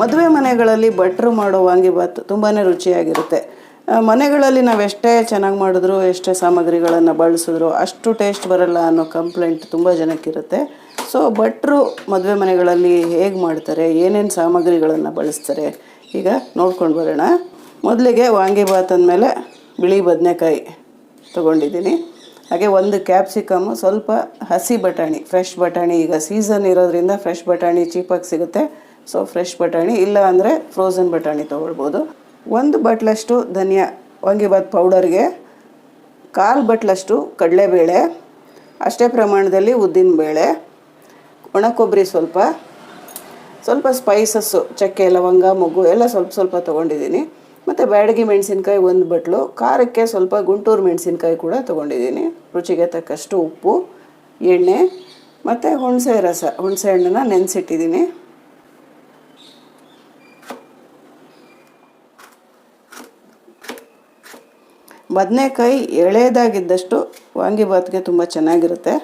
ಮದುವೆ ಮನೆಗಳಲ್ಲಿ ಭಟ್ರು ಮಾಡೋ ವಾಂಗಿಬಾತ್ ತುಂಬಾ ರುಚಿಯಾಗಿರುತ್ತೆ. ಮನೆಗಳಲ್ಲಿ ನಾವು ಎಷ್ಟೇ ಚೆನ್ನಾಗಿ ಮಾಡಿದ್ರು, ಎಷ್ಟೇ ಸಾಮಗ್ರಿಗಳನ್ನು ಬಳಸಿದ್ರು, ಅಷ್ಟು ಟೇಸ್ಟ್ ಬರಲ್ಲ ಅನ್ನೋ ಕಂಪ್ಲೇಂಟ್ ತುಂಬ ಜನಕ್ಕಿರುತ್ತೆ. ಸೊ ಭಟ್ರು ಮದುವೆ ಮನೆಗಳಲ್ಲಿ ಹೇಗೆ ಮಾಡ್ತಾರೆ, ಏನೇನು ಸಾಮಗ್ರಿಗಳನ್ನು ಬಳಸ್ತಾರೆ, ಈಗ ನೋಡ್ಕೊಂಡು ಬರೋಣ. ಮೊದಲಿಗೆ ವಾಂಗಿಬಾತ್ ಅಂದಮೇಲೆ ಬಿಳಿ ಬದನೆಕಾಯಿ ತೊಗೊಂಡಿದ್ದೀನಿ. ಹಾಗೆ ಒಂದು ಕ್ಯಾಪ್ಸಿಕಮ್ಮು ಸ್ವಲ್ಪ ಹಸಿ ಬಟಾಣಿ ಫ್ರೆಶ್ ಬಟಾಣಿ, ಈಗ ಸೀಸನ್ ಇರೋದ್ರಿಂದ ಫ್ರೆಶ್ ಬಟಾಣಿ ಚೀಪಾಗಿ ಸಿಗುತ್ತೆ. ಸೊ ಫ್ರೆಶ್ ಬಟಾಣಿ ಇಲ್ಲ ಅಂದರೆ ಫ್ರೋಝನ್ ಬಟಾಣಿ ತೊಗೊಳ್ಬೋದು. ಒಂದು ಬಟ್ಲಷ್ಟು ಧನಿಯಾ ವಾಂಗಿಬಾತ್ ಪೌಡರ್ಗೆ ಕಾಲು ಬಟ್ಲಷ್ಟು ಕಡಲೆಬೇಳೆ, ಅಷ್ಟೇ ಪ್ರಮಾಣದಲ್ಲಿ ಉದ್ದಿನಬೇಳೆ ಒಣ ಕೊಬ್ಬರಿ ಸ್ವಲ್ಪ ಸ್ವಲ್ಪ ಸ್ಪೈಸಸ್ಸು ಚಕ್ಕೆ, ಲವಂಗ, ಮೊಗ್ಗು ಎಲ್ಲ ಸ್ವಲ್ಪ ಸ್ವಲ್ಪ ತೊಗೊಂಡಿದ್ದೀನಿ. ಮತ್ತು ಬ್ಯಾಡಗಿ ಮೆಣಸಿನ್ಕಾಯಿ ಒಂದು ಬಟ್ಲು, ಖಾರಕ್ಕೆ ಸ್ವಲ್ಪ ಗುಂಟೂರು ಮೆಣಸಿನ್ಕಾಯಿ ಕೂಡ ತೊಗೊಂಡಿದ್ದೀನಿ. ರುಚಿಗೆ ತಕ್ಕಷ್ಟು ಉಪ್ಪು, ಎಣ್ಣೆ, ಮತ್ತು ಹುಣಸೆ ರಸ, ಹುಣಸೆ ಹಣ್ಣನ್ನು ನೆನೆಸಿಟ್ಟಿದ್ದೀನಿ. ಬದನೆಕಾಯಿ ಎಳೆಯದಾಗಿದ್ದಷ್ಟು ವಾಂಗಿಬಾತ್ಗೆ ತುಂಬ ಚೆನ್ನಾಗಿರುತ್ತೆ.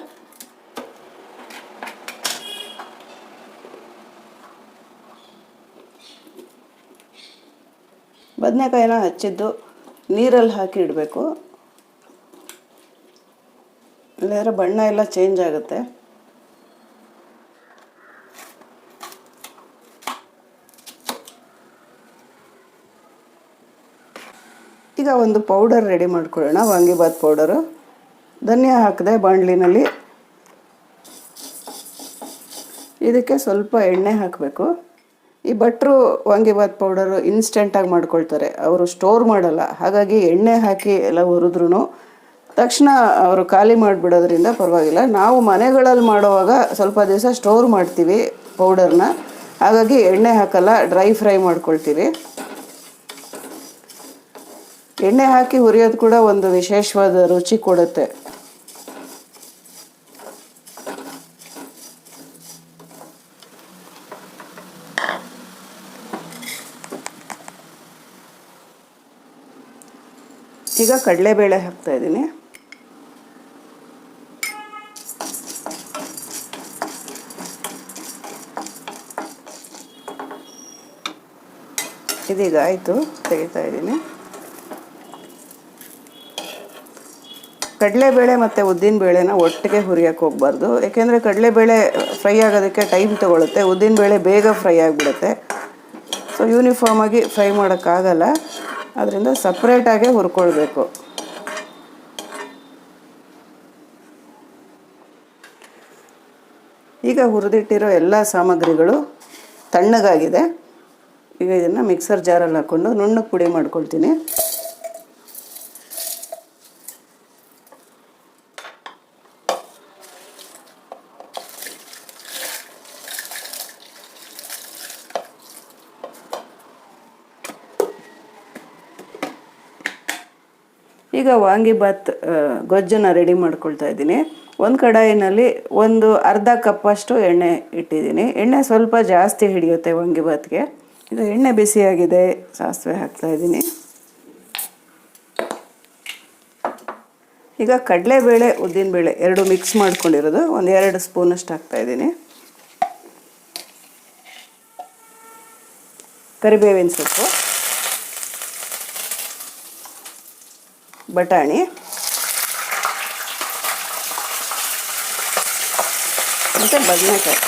ಬದನೆಕಾಯಿನ ಹಚ್ಚಿದ್ದು ನೀರಲ್ಲಿ ಹಾಕಿ ಇಡಬೇಕು. ಇಲ್ಲಾಂದರೆ ಬಣ್ಣ ಎಲ್ಲ ಚೇಂಜ್ ಆಗುತ್ತೆ. ಈಗ ಒಂದು ಪೌಡರ್ ರೆಡಿ ಮಾಡ್ಕೊಳ್ಳೋಣ. ವಾಂಗಿಬಾತ್ ಪೌಡರು ಧನಿಯಾ ಹಾಕಿದೆ ಬಾಣಲಿನಲ್ಲಿ. ಇದಕ್ಕೆ ಸ್ವಲ್ಪ ಎಣ್ಣೆ ಹಾಕಬೇಕು. ಈ ಭಟ್ರು ವಾಂಗಿಬಾತ್ ಪೌಡರು ಇನ್ಸ್ಟೆಂಟಾಗಿ ಮಾಡ್ಕೊಳ್ತಾರೆ. ಅವರು ಸ್ಟೋರ್ ಮಾಡಲ್ಲ. ಹಾಗಾಗಿ ಎಣ್ಣೆ ಹಾಕಿ ಎಲ್ಲ ಹುರಿದ್ರೂ ತಕ್ಷಣ ಅವರು ಖಾಲಿ ಮಾಡಿಬಿಡೋದ್ರಿಂದ ಪರವಾಗಿಲ್ಲ. ನಾವು ಮನೆಗಳಲ್ಲಿ ಮಾಡುವಾಗ ಸ್ವಲ್ಪ ದಿವಸ ಸ್ಟೋರ್ ಮಾಡ್ತೀವಿ ಪೌಡರ್ನ ಹಾಗಾಗಿ ಎಣ್ಣೆ ಹಾಕಲ್ಲ ಡ್ರೈ ಫ್ರೈ ಮಾಡ್ಕೊಳ್ತೀವಿ. ಎಣ್ಣೆ ಹಾಕಿ ಹುರಿಯೋದು ಕೂಡ ಒಂದು ವಿಶೇಷವಾದ ರುಚಿ ಕೊಡುತ್ತೆ. ಈಗ ಕಡಲೆಬೇಳೆ ಹಾಕ್ತಾ ಇದ್ದೀನಿ. ಇದೀಗ ಆಯಿತು, ತೆಗಿತಾ ಇದ್ದೀನಿ. ಕಡಲೆಬೇಳೆ ಮತ್ತು ಉದ್ದಿನಬೇಳೆನ ಒಟ್ಟಿಗೆ ಹುರಿಯೋಕೆ ಹೋಗಬಾರ್ದು. ಕಡಲೆ ಕಡಲೆಬೇಳೆ ಫ್ರೈ ಆಗೋದಕ್ಕೆ ಟೈಮ್ ತೊಗೊಳುತ್ತೆ. ಉದ್ದಿನಬೇಳೆ ಬೇಗ ಫ್ರೈ ಆಗಿಬಿಡುತ್ತೆ. ಸೊ ಯೂನಿಫಾರ್ಮಾಗಿ ಫ್ರೈ ಮಾಡೋಕ್ಕಾಗಲ್ಲ. ಅದರಿಂದ ಸಪ್ರೇಟಾಗೆ ಹುರ್ಕೊಳ್ಬೇಕು. ಈಗ ಹುರಿದಿಟ್ಟಿರೋ ಎಲ್ಲ ಸಾಮಗ್ರಿಗಳು ತಣ್ಣಗಾಗಿದೆ. ಈಗ ಇದನ್ನು ಮಿಕ್ಸರ್ ಜಾರಲ್ಲಿ ಹಾಕ್ಕೊಂಡು ನುಣ್ಣಗೆ ಪುಡಿ ಮಾಡ್ಕೊಳ್ತೀನಿ. ಈಗ ವಾಂಗಿಬಾತ್ ಗೊಜ್ಜನ್ನು ರೆಡಿ ಮಾಡ್ಕೊಳ್ತಾ ಇದ್ದೀನಿ. ಒಂದು ಕಡಾಯಿನಲ್ಲಿ ಒಂದು ಅರ್ಧ ಕಪ್ಪಷ್ಟು ಎಣ್ಣೆ ಇಟ್ಟಿದ್ದೀನಿ. ಎಣ್ಣೆ ಸ್ವಲ್ಪ ಜಾಸ್ತಿ ಹಿಡಿಯುತ್ತೆ ವಾಂಗಿಬಾತ್ಗೆ ಇದು ಎಣ್ಣೆ ಬಿಸಿಯಾಗಿದೆ, ಸಾಸಿವೆ ಹಾಕ್ತಾ ಇದ್ದೀನಿ. ಈಗ ಕಡಲೆಬೇಳೆ, ಉದ್ದಿನಬೇಳೆ ಎರಡು ಮಿಕ್ಸ್ ಮಾಡ್ಕೊಂಡಿರೋದು. ಒಂದು ಎರಡು ಸ್ಪೂನಷ್ಟು ಹಾಕ್ತಾ ಇದ್ದೀನಿ. ಕರಿಬೇವಿನ ಸೊಪ್ಪು. ಬಟಾಣಿ. ಮತ್ತು ಬದನೆಕಾಯಿ.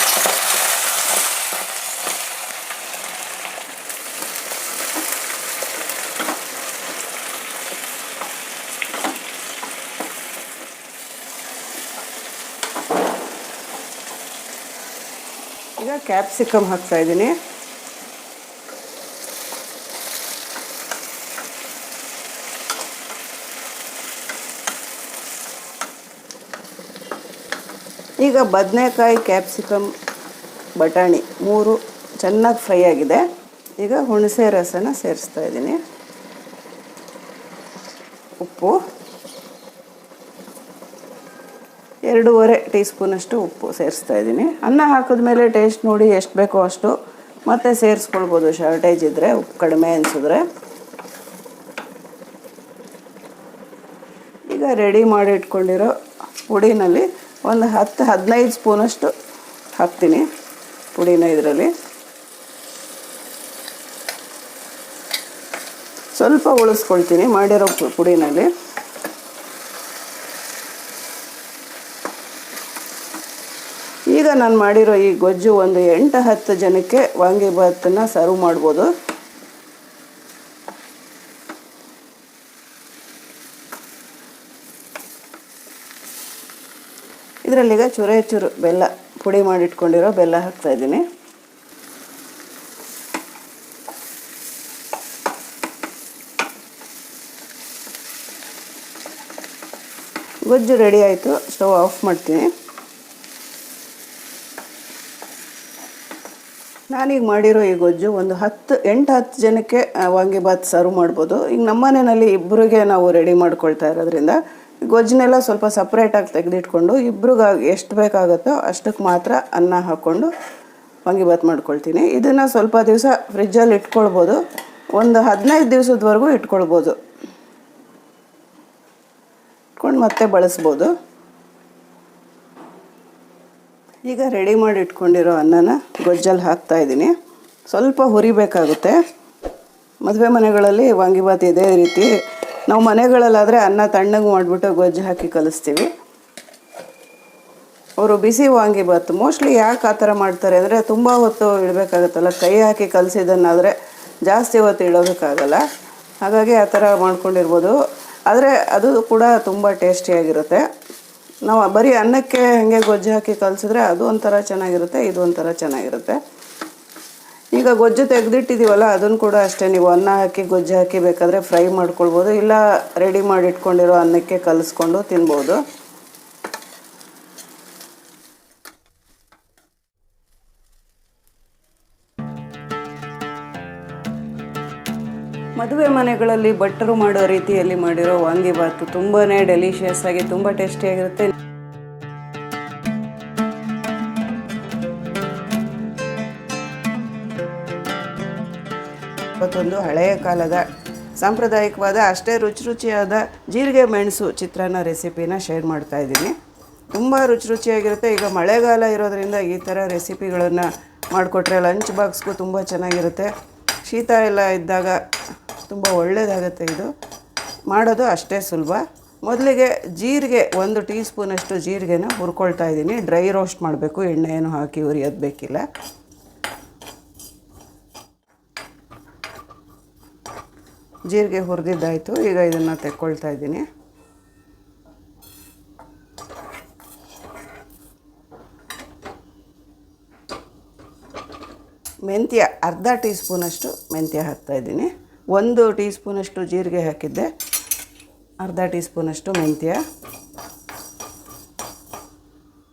ಈಗ ಕ್ಯಾಪ್ಸಿಕಮ್ ಹಾಕ್ತಾ ಇದ್ದೀನಿ. ಈಗ ಬದನೆಕಾಯಿ ಕ್ಯಾಪ್ಸಿಕಮ್ ಬಟಾಣಿ ಮೂರು ಚೆನ್ನಾಗಿ ಫ್ರೈ ಆಗಿದೆ. ಈಗ ಹುಣಸೆ ರಸನ ಸೇರಿಸ್ತಾ ಇದ್ದೀನಿ. ಉಪ್ಪು. ಎರಡೂವರೆ ಟೀ ಸ್ಪೂನಷ್ಟು ಉಪ್ಪು ಸೇರಿಸ್ತಾ ಇದ್ದೀನಿ. ಅನ್ನ ಹಾಕಿದ್ಮೇಲೆ ಟೇಸ್ಟ್ ನೋಡಿ ಎಷ್ಟು ಬೇಕೋ ಅಷ್ಟು ಮತ್ತೆ ಸೇರಿಸ್ಕೊಳ್ಬೋದು. ಶಾರ್ಟೇಜ್ ಇದ್ದರೆ ಉಪ್ಪು ಕಡಿಮೆ ಅನಿಸಿದ್ರೆ. ಈಗ ರೆಡಿ ಮಾಡಿ ಇಟ್ಕೊಂಡಿರೋ ಪುಡಿನಲ್ಲಿ ಒಂದು ಹತ್ತು ಹದಿನೈದು ಸ್ಪೂನಷ್ಟು ಹಾಕ್ತೀನಿ ಪುಡಿನ ಇದರಲ್ಲಿ. ಸ್ವಲ್ಪ ಉಳಿಸ್ಕೊಳ್ತೀನಿ ಮಾಡಿರೋ ಪುಡಿನಲ್ಲಿ. ಈಗ ನಾನು ಮಾಡಿರೋ ಈ ಗೊಜ್ಜು ಒಂದು ಎಂಟು ಹತ್ತು ಜನಕ್ಕೆ ವಾಂಗಿಭಾತನ್ನು ಸರ್ವ್ ಮಾಡ್ಬೋದು. ಇದರಲ್ಲೀಗ ಚೂರೇ ಚೂರು ಬೆಲ್ಲ ಪುಡಿ ಮಾಡಿಟ್ಕೊಂಡಿರೋ ಬೆಲ್ಲ ಹಾಕ್ತಾ ಇದ್ದೀನಿ. ಗೊಜ್ಜು ರೆಡಿ ಆಯಿತು ಸ್ಟವ್ ಆಫ್ ಮಾಡ್ತೀನಿ. ನಾನೀಗ ಮಾಡಿರೋ ಈ ಗೊಜ್ಜು ಒಂದು ಹತ್ತು, ಎಂಟು, ಹತ್ತು ಜನಕ್ಕೆ ವಾಂಗಿಬಾತ್ ಸರ್ವ್ ಮಾಡ್ಬೋದು. ಈಗ ನಮ್ಮ ಮನೆಯಲ್ಲಿ ಇಬ್ಬರಿಗೆ ನಾವು ರೆಡಿ ಮಾಡ್ಕೊಳ್ತಾ ಇರೋದ್ರಿಂದ ಗೊಜ್ಜನ್ನೆಲ್ಲ ಸ್ವಲ್ಪ ಸಪ್ರೇಟಾಗಿ ತೆಗೆದಿಟ್ಕೊಂಡು ಇಬ್ರಿಗೆ ಎಷ್ಟು ಬೇಕಾಗುತ್ತೋ ಅಷ್ಟಕ್ಕೆ ಮಾತ್ರ ಅನ್ನ ಹಾಕ್ಕೊಂಡು ವಾಂಗಿಭಾತ್ ಮಾಡ್ಕೊಳ್ತೀನಿ. ಇದನ್ನು ಸ್ವಲ್ಪ ದಿವಸ ಫ್ರಿಜ್ಜಲ್ಲಿ ಇಟ್ಕೊಳ್ಬೋದು. ಒಂದು ಹದಿನೈದು ದಿವಸದವರೆಗೂ ಇಟ್ಕೊಳ್ಬೋದು. ಇಟ್ಕೊಂಡು ಮತ್ತೆ ಬಳಸ್ಬೋದು. ಈಗ ರೆಡಿ ಮಾಡಿ ಇಟ್ಕೊಂಡಿರೋ ಅನ್ನನ ಗೊಜ್ಜಲ್ಲಿ ಹಾಕ್ತಾ ಇದ್ದೀನಿ. ಸ್ವಲ್ಪ ಹುರಿಬೇಕಾಗುತ್ತೆ. ಮದುವೆ ಮನೆಗಳಲ್ಲಿ ವಾಂಗಿಭಾತ್ ಇದೇ ರೀತಿ ನಾವು ಮನೆಗಳಲ್ಲಾದರೆ ಅನ್ನ ತಣ್ಣಗೆ ಮಾಡಿಬಿಟ್ಟು ಗೊಜ್ಜು ಹಾಕಿ ಕಲಿಸ್ತೀವಿ. ಅವರು ಬಿಸಿ ವಾಂಗಿಭಾತ್ ಮೋಸ್ಟ್ಲಿ ಯಾಕೆ ಆ ಥರ ಮಾಡ್ತಾರೆ ಅಂದರೆ ತುಂಬ ಹೊತ್ತು ಇಡಬೇಕಾಗತ್ತಲ್ಲ, ಕೈ ಹಾಕಿ ಕಲಿಸಿದ್ದನ್ನಾದರೆ ಜಾಸ್ತಿ ಹೊತ್ತು ಇಡೋದಕ್ಕಾಗಲ್ಲ. ಹಾಗಾಗಿ ಆ ಥರ ಮಾಡ್ಕೊಂಡಿರ್ಬೋದು. ಆದರೆ ಅದು ಕೂಡ ತುಂಬ ಟೇಸ್ಟಿಯಾಗಿರುತ್ತೆ ನಾವು ಬರೀ ಅನ್ನಕ್ಕೆ ಹಾಗೆ ಗೊಜ್ಜು ಹಾಕಿ ಕಲಿಸಿದ್ರೆ ಅದು ಒಂಥರ ಚೆನ್ನಾಗಿರುತ್ತೆ, ಇದು ಒಂಥರ ಚೆನ್ನಾಗಿರುತ್ತೆ. ಈಗ ಗೊಜ್ಜು ತೆಗೆದಿಟ್ಟಿದ್ದೀವಲ್ಲ ಅದನ್ನು ಕೂಡ ಅಷ್ಟೇ. ನೀವು ಅನ್ನ ಹಾಕಿ, ಗೊಜ್ಜು ಹಾಕಿ ಬೇಕಾದರೆ ಫ್ರೈ ಮಾಡ್ಕೊಳ್ಬೋದು, ಇಲ್ಲ ರೆಡಿ ಮಾಡಿ ಇಟ್ಕೊಂಡಿರೋ ಅನ್ನಕ್ಕೆ ಕಲಿಸ್ಕೊಂಡು ತಿನ್ಬೋದು. ಮದುವೆ ಮನೆಗಳಲ್ಲಿ ಭಟ್ಟರು ಮಾಡೋ ರೀತಿಯಲ್ಲಿ ಮಾಡಿರೋ ವಾಂಗಿಭಾತು ತುಂಬಾ ಡೆಲಿಷಿಯಸ್ ಆಗಿ ತುಂಬ ಟೇಸ್ಟಿಯಾಗಿರುತ್ತೆ ಇವತ್ತೊಂದು ಹಳೆಯ ಕಾಲದ ಸಾಂಪ್ರದಾಯಿಕವಾದ, ಅಷ್ಟೇ ರುಚಿ ರುಚಿಯಾದ ಜೀರಿಗೆ ಮೆಣಸು ಚಿತ್ರಾನ್ನ ರೆಸಿಪಿನ ಶೇರ್ ಮಾಡ್ತಾ ಇದ್ದೀನಿ. ತುಂಬ ರುಚಿ ರುಚಿಯಾಗಿರುತ್ತೆ. ಈಗ ಮಳೆಗಾಲ ಇರೋದರಿಂದ ಈ ಥರ ರೆಸಿಪಿಗಳನ್ನು ಮಾಡಿಕೊಟ್ರೆ ಲಂಚ್ ಬಾಕ್ಸ್ಗೂ ತುಂಬ ಚೆನ್ನಾಗಿರುತ್ತೆ. ಶೀತ ಎಲ್ಲ ಇದ್ದಾಗ ತುಂಬ ಒಳ್ಳೆಯದಾಗುತ್ತೆ ಇದು. ಮಾಡೋದು ಅಷ್ಟೇ ಸುಲಭ. ಮೊದಲಿಗೆ ಜೀರಿಗೆ, ಒಂದು ಟೀ ಸ್ಪೂನಷ್ಟು ಜೀರಿಗೆನ ಹುರ್ಕೊಳ್ತಾ ಇದ್ದೀನಿ. ಡ್ರೈ ರೋಸ್ಟ್ ಮಾಡಬೇಕು. ಎಣ್ಣೆ ಏನು ಹಾಕಿ ಉರಿಯೋದು ಬೇಕಿಲ್ಲ. ಜೀರಿಗೆ ಹುರಿದಿದ್ದಾಯಿತು, ಈಗ ಇದನ್ನು ತೆಕ್ಕೊಳ್ತಾ ಇದ್ದೀನಿ. ಮೆಂತ್ಯ ಅರ್ಧ ಟೀ ಸ್ಪೂನಷ್ಟು ಮೆಂತ್ಯ ಹಾಕ್ತಾ ಇದ್ದೀನಿ. ಒಂದು ಟೀ ಸ್ಪೂನಷ್ಟು ಜೀರಿಗೆ ಹಾಕಿದ್ದೆ. ಅರ್ಧ ಟೀ ಸ್ಪೂನಷ್ಟು ಮೆಂತ್ಯ.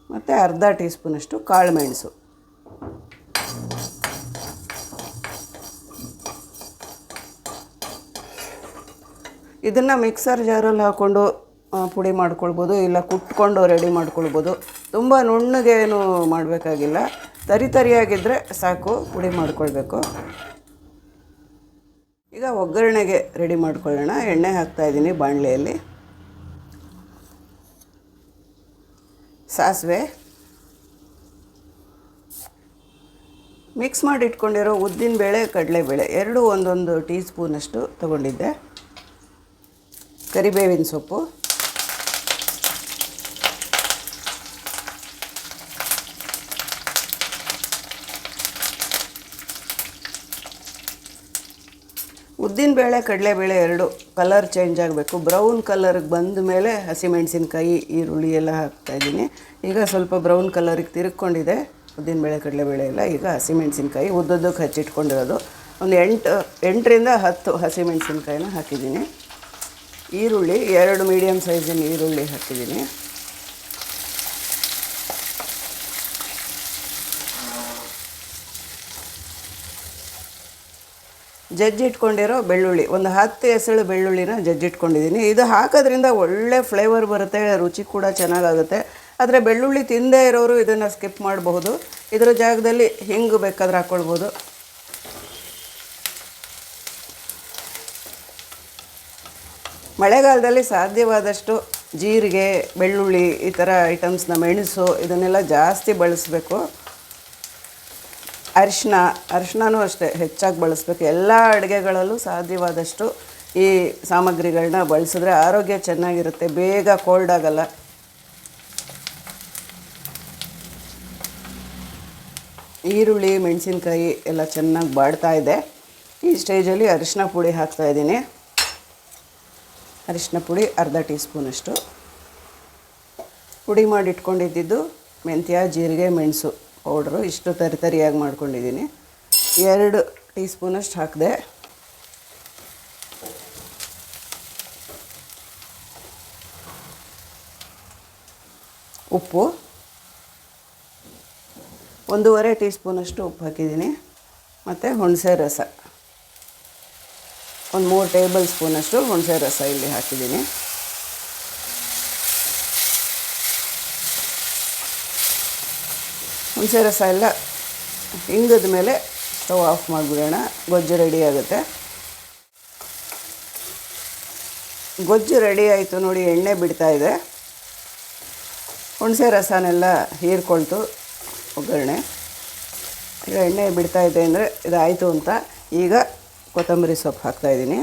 ಮತ್ತು ಅರ್ಧ ಟೀ ಸ್ಪೂನಷ್ಟು ಕಾಳು ಮೆಣಸು. ಇದನ್ನು ಮಿಕ್ಸರ್ ಜಾರಲ್ಲಿ ಹಾಕ್ಕೊಂಡು ಪುಡಿ ಮಾಡ್ಕೊಳ್ಬೋದು, ಇಲ್ಲ ಕುಟ್ಕೊಂಡು ರೆಡಿ ಮಾಡ್ಕೊಳ್ಬೋದು. ತುಂಬ ನುಣ್ಣಗೆ ಏನು ಮಾಡಬೇಕಾಗಿಲ್ಲ. ತರಿ ತರಿಯಾಗಿದ್ದರೆ ಸಾಕು, ಪುಡಿ ಮಾಡ್ಕೊಳ್ಬೇಕು. ಈಗ ಒಗ್ಗರಣೆಗೆ ರೆಡಿ ಮಾಡ್ಕೊಳ್ಳೋಣ. ಎಣ್ಣೆ ಹಾಕ್ತಾಯಿದ್ದೀನಿ ಬಾಣಲೆಯಲ್ಲಿ. ಸಾಸಿವೆ. ಮಿಕ್ಸ್ ಮಾಡಿ ಇಟ್ಕೊಂಡಿರೋ ಉದ್ದಿನಬೇಳೆ ಕಡಲೆಬೇಳೆ, ಎರಡು ಒಂದೊಂದು ಟೀ ಸ್ಪೂನಷ್ಟು ತಗೊಂಡಿದ್ದೆ. ಕರಿಬೇವಿನ ಸೊಪ್ಪು. ಉದ್ದಿನ ಉದ್ದಿನಬೇಳೆ ಕಡಲೆಬೇಳೆ ಎರಡು ಕಲರ್ ಚೇಂಜ್ ಆಗಬೇಕು. ಬ್ರೌನ್ ಕಲರ್ಗೆ ಬಂದ ಮೇಲೆ ಹಸಿಮೆಣಸಿನ್ಕಾಯಿ ಈರುಳ್ಳಿ ಎಲ್ಲ ಹಾಕ್ತಾಯಿದ್ದೀನಿ ಈಗ ಸ್ವಲ್ಪ ಬ್ರೌನ್ ಕಲರಿಗೆ ತಿರುಗ್ಕೊಂಡಿದೆ ಉದ್ದಿನಬೇಳೆ ಕಡಲೆಬೇಳೆ ಎಲ್ಲ ಈಗ ಹಸಿಮೆಣಸಿನ್ಕಾಯಿ ಉದ್ದದ್ದಕ್ಕೆ ಹಚ್ಚಿಟ್ಕೊಂಡಿರೋದು. ಒಂದು ಎಂಟು, ಎಂಟರಿಂದ ಹತ್ತು ಹಸಿಮೆಣಸಿನ್ಕಾಯಿನ ಹಾಕಿದ್ದೀನಿ. ಈರುಳ್ಳಿ, ಎರಡು ಮೀಡಿಯಮ್ ಸೈಜಿನ ಈರುಳ್ಳಿ ಹಾಕಿದ್ದೀನಿ. ಜಜ್ಜಿಟ್ಕೊಂಡಿರೋ ಬೆಳ್ಳುಳ್ಳಿ, ಒಂದು ಹತ್ತು ಎಸಳು ಬೆಳ್ಳುಳ್ಳಿನ ಜಜ್ಜಿಟ್ಕೊಂಡಿದ್ದೀನಿ ಇದು ಹಾಕೋದ್ರಿಂದ ಒಳ್ಳೆ ಫ್ಲೇವರ್ ಬರುತ್ತೆ, ರುಚಿ ಕೂಡ ಚೆನ್ನಾಗಾಗುತ್ತೆ. ಆದರೆ ಬೆಳ್ಳುಳ್ಳಿ ತಿಂದೇ ಇರೋರು ಇದನ್ನು ಸ್ಕಿಪ್ ಮಾಡಬಹುದು. ಇದರ ಜಾಗದಲ್ಲಿ ಹಿಂಗೆ ಬೇಕಾದ್ರೆ ಹಾಕ್ಕೊಳ್ಬೋದು ಮಳೆಗಾಲದಲ್ಲಿ ಸಾಧ್ಯವಾದಷ್ಟು ಜೀರಿಗೆ, ಬೆಳ್ಳುಳ್ಳಿ ಈ ಥರ ಐಟಮ್ಸ್ನ ಮೆಣಸು ಇದನ್ನೆಲ್ಲ ಜಾಸ್ತಿ ಬಳಸಬೇಕು. ಅರಿಶಿನ ಅರಿಶಿನೂ ಅಷ್ಟೇ ಹೆಚ್ಚಾಗಿ ಬಳಸಬೇಕು. ಎಲ್ಲ ಅಡುಗೆಗಳಲ್ಲೂ ಸಾಧ್ಯವಾದಷ್ಟು ಈ ಸಾಮಗ್ರಿಗಳನ್ನ ಬಳಸಿದ್ರೆ ಆರೋಗ್ಯ ಚೆನ್ನಾಗಿರುತ್ತೆ, ಬೇಗ ಕೋಲ್ಡ್ ಆಗಲ್ಲ. ಈರುಳ್ಳಿ, ಮೆಣಸಿನ್ಕಾಯಿ ಎಲ್ಲ ಚೆನ್ನಾಗಿ ಬಾಡ್ತಾ ಇದೆ. ಈ ಸ್ಟೇಜಲ್ಲಿ ಅರಿಶಿನ ಪುಡಿ ಹಾಕ್ತಾ ಇದ್ದೀನಿ. ಅರಿಶಿನ ಪುಡಿ ಅರ್ಧ ಟೀ ಸ್ಪೂನಷ್ಟು ಪುಡಿ ಮಾಡಿ ಇಟ್ಕೊಂಡಿದ್ದು ಮೆಂತ್ಯ, ಜೀರಿಗೆ, ಮೆಣಸು ಪೌಡ್ರು. ಇಷ್ಟು ತರಿ ತರಿಯಾಗಿ ಮಾಡ್ಕೊಂಡಿದ್ದೀನಿ. ಎರಡು ಟೀ ಸ್ಪೂನಷ್ಟು ಹಾಕಿದೆ. ಉಪ್ಪು. ಒಂದೂವರೆ ಟೀ ಸ್ಪೂನಷ್ಟು ಉಪ್ಪು ಹಾಕಿದ್ದೀನಿ. ಮತ್ತು ಹುಣಸೆ ರಸ. ಒಂದು ಮೂರು ಟೇಬಲ್ ಸ್ಪೂನಷ್ಟು ಹುಣಸೆ ರಸ ಇಲ್ಲಿ ಹಾಕಿದ್ದೀನಿ. ಹುಣಸೆ ರಸ ಎಲ್ಲ ಹಿಂಗದ ಮೇಲೆ ಸ್ಟವ್ ಆಫ್ ಮಾಡಿಬಿಡೋಣ, ಗೊಜ್ಜು ರೆಡಿ ಆಗುತ್ತೆ. ಗೊಜ್ಜು ರೆಡಿ ಆಯಿತು ನೋಡಿ, ಎಣ್ಣೆ ಬಿಡ್ತಾ ಇದೆ. ಹುಣಸೆ ರಸನೆಲ್ಲ ಹೀರ್ಕೊಳ್ತು ಒಗ್ಗರಣೆ. ಈಗ ಎಣ್ಣೆ ಬಿಡ್ತಾ ಇದೆ ಅಂದರೆ ಇದಾಯಿತು ಅಂತ. ಈಗ ಕೊತ್ತಂಬರಿ ಸೊಪ್ಪು ಹಾಕ್ತಾಯಿದ್ದೀನಿ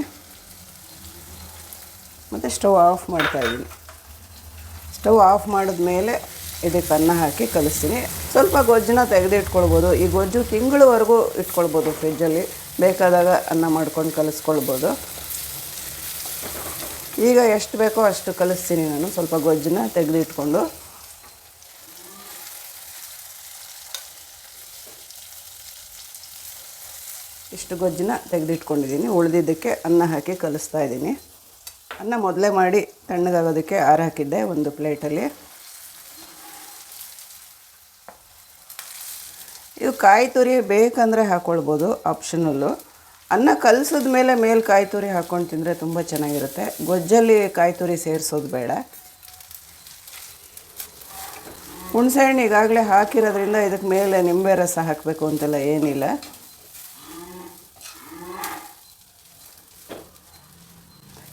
ಮತ್ತು ಸ್ಟವ್ ಆಫ್ ಮಾಡ್ತಾಯಿದ್ದೀನಿ ಸ್ಟವ್ ಆಫ್ ಮಾಡಿದ್ಮೇಲೆ ಇದಕ್ಕೆ ಅನ್ನ ಹಾಕಿ ಕಲಿಸ್ತೀನಿ. ಸ್ವಲ್ಪ ಗೊಜ್ಜನ್ನ ತೆಗೆದಿಟ್ಕೊಳ್ಬೋದು ಈ ಗೊಜ್ಜು ತಿಂಗಳವರೆಗೂ ಇಟ್ಕೊಳ್ಬೋದು ಫ್ರಿಜ್ಜಲ್ಲಿ. ಬೇಕಾದಾಗ ಅನ್ನ ಮಾಡ್ಕೊಂಡು ಕಲಿಸ್ಕೊಳ್ಬೋದು. ಈಗ ಎಷ್ಟು ಬೇಕೋ ಅಷ್ಟು ಕಲಿಸ್ತೀನಿ ನಾನು. ಸ್ವಲ್ಪ ಗೊಜ್ಜನ್ನ ತೆಗೆದಿಟ್ಕೊಂಡು ಇಷ್ಟು ಗೊಜ್ಜನ್ನ ತೆಗೆದಿಟ್ಕೊಂಡಿದ್ದೀನಿ. ಉಳಿದಿದ್ದಕ್ಕೆ ಅನ್ನ ಹಾಕಿ ಕಲಿಸ್ತಾ ಇದ್ದೀನಿ. ಅನ್ನ ಮೊದಲೇ ಮಾಡಿ ತಣ್ಣಗಾಗೋದಕ್ಕೆ ಆರ ಹಾಕಿದ್ದೆ ಒಂದು ಪ್ಲೇಟಲ್ಲಿ. ಇದು ಕಾಯಿ ತುರಿ ಬೇಕಂದರೆ ಹಾಕ್ಕೊಳ್ಬೋದು ಆಪ್ಷನಲ್ಲು ಅನ್ನ ಕಲಸಿದ ಮೇಲೆ ಮೇಲೆ ಕಾಯಿ ತುರಿ ಹಾಕ್ಕೊಂಡು ತಿಂದರೆ ತುಂಬ ಚೆನ್ನಾಗಿರುತ್ತೆ. ಗೊಜ್ಜಲ್ಲಿ ಕಾಯಿ ತುರಿ ಸೇರಿಸೋದು ಬೇಡ. ಹುಣಸೆಹಣ್ಣು ಈಗಾಗಲೇ ಹಾಕಿರೋದ್ರಿಂದ ಇದಕ್ಕೆ ಮೇಲೆ ನಿಂಬೆ ರಸ ಹಾಕಬೇಕು ಅಂತೆಲ್ಲ ಏನಿಲ್ಲ.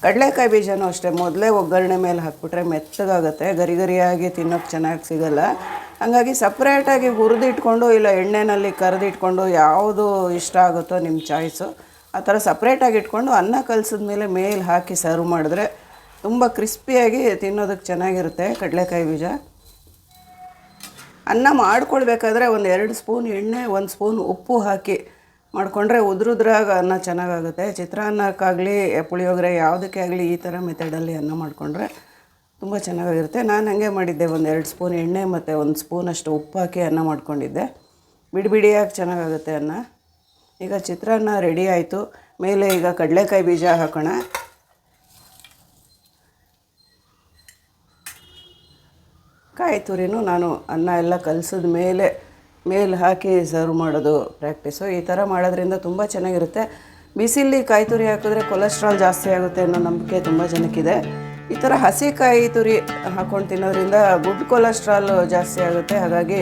ಕಡಲೆಕಾಯಿ ಬೀಜನೂ ಅಷ್ಟೇ. ಮೊದಲೇ ಒಗ್ಗರಣೆ ಮೇಲೆ ಹಾಕ್ಬಿಟ್ರೆ ಮೆತ್ತಗಾಗುತ್ತೆ. ಗರಿ ಗರಿಯಾಗಿ ತಿನ್ನೋಕ್ಕೆ ಚೆನ್ನಾಗಿ ಸಿಗಲ್ಲ. ಹಾಗಾಗಿ ಸಪ್ರೇಟಾಗಿ ಹುರಿದಿಟ್ಕೊಂಡು ಇಲ್ಲ ಎಣ್ಣೆನಲ್ಲಿ ಕರೆದಿಟ್ಕೊಂಡು ಯಾವುದು ಇಷ್ಟ ಆಗುತ್ತೋ ನಿಮ್ಮ ಚಾಯ್ಸು ಆ ಥರ ಸಪ್ರೇಟಾಗಿ ಇಟ್ಕೊಂಡು ಅನ್ನ ಕಲಸಿದ ಮೇಲೆ ಮೇಲೆ ಹಾಕಿ ಸರ್ವ್ ಮಾಡಿದ್ರೆ ತುಂಬ ಕ್ರಿಸ್ಪಿಯಾಗಿ ತಿನ್ನೋದಕ್ಕೆ ಚೆನ್ನಾಗಿರುತ್ತೆ ಕಡಲೆಕಾಯಿ ಬೀಜ. ಅನ್ನ ಮಾಡ್ಕೊಳ್ಬೇಕಾದ್ರೆ ಒಂದು ಎರಡು ಸ್ಪೂನ್ ಎಣ್ಣೆ, ಒಂದು ಸ್ಪೂನ್ ಉಪ್ಪು ಹಾಕಿ ಮಾಡಿಕೊಂಡ್ರೆ ಉದ್ರುದ್ರಾಗ ಅನ್ನ ಚೆನ್ನಾಗಾಗುತ್ತೆ. ಚಿತ್ರಾನ್ನಕ್ಕಾಗಲಿ, ಪುಳಿಯೋಗರೆ ಯಾವುದಕ್ಕೆ ಆಗಲಿ ಈ ಥರ ಮೆಥಡಲ್ಲಿ ಅನ್ನ ಮಾಡಿಕೊಂಡ್ರೆ ತುಂಬ ಚೆನ್ನಾಗಿರುತ್ತೆ ನಾನು ಹಂಗೆ ಮಾಡಿದ್ದೆ ಒಂದು ಎರಡು ಸ್ಪೂನ್ ಎಣ್ಣೆ ಮತ್ತು ಒಂದು ಸ್ಪೂನಷ್ಟು ಉಪ್ಪು ಹಾಕಿ ಅನ್ನ ಮಾಡ್ಕೊಂಡಿದ್ದೆ. ಬಿಡಿ ಬಿಡಿಯಾಗಿ ಚೆನ್ನಾಗಾಗುತ್ತೆ ಅನ್ನ. ಈಗ ಚಿತ್ರಾನ್ನ ರೆಡಿ ಆಯಿತು. ಮೇಲೆ ಈಗ ಕಡಲೆಕಾಯಿ ಬೀಜ ಹಾಕೋಣ. ಕಾಯಿ ತುರಿನೂ ನಾನು ಅನ್ನ ಎಲ್ಲ ಕಲಸಿದ ಮೇಲೆ ಮೇಲೆ ಹಾಕಿ ಸರ್ವ್ ಮಾಡೋದು ಪ್ರಾಕ್ಟೀಸು ಈ ಥರ ಮಾಡೋದ್ರಿಂದ ತುಂಬ ಚೆನ್ನಾಗಿರುತ್ತೆ. ಬಿಸಿಲಿ ಕಾಯಿ ತುರಿ ಹಾಕಿದ್ರೆ ಕೊಲೆಸ್ಟ್ರಾಲ್ ಜಾಸ್ತಿ ಆಗುತ್ತೆ ಅನ್ನೋ ನಂಬಿಕೆ ತುಂಬ ಜನಕ್ಕಿದೆ. ಈ ಥರ ಹಸಿ ಕಾಯಿ ತುರಿ ಹಾಕ್ಕೊಂಡು ತಿನ್ನೋದ್ರಿಂದ ಗುಡ್ ಕೊಲೆಸ್ಟ್ರಾಲ್ ಜಾಸ್ತಿ ಆಗುತ್ತೆ. ಹಾಗಾಗಿ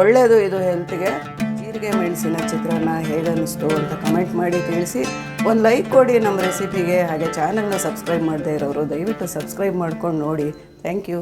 ಒಳ್ಳೆಯದು ಇದು ಹೆಲ್ತ್ಗೆ ಜೀರಿಗೆ ಮೆಣಸಿನ ಚಿತ್ರಾನ್ನ ಹೇಗೆ ಅನ್ನಿಸ್ತು ಅಂತ ಕಮೆಂಟ್ ಮಾಡಿ ತಿಳಿಸಿ. ಒಂದು ಲೈಕ್ ಕೊಡಿ ನಮ್ಮ ರೆಸಿಪಿಗೆ ಹಾಗೆ ಚಾನಲ್ನ ಸಬ್ಸ್ಕ್ರೈಬ್ ಮಾಡದೇ ಇರೋರು ದಯವಿಟ್ಟು ಸಬ್ಸ್ಕ್ರೈಬ್ ಮಾಡ್ಕೊಂಡು ನೋಡಿ. Thank you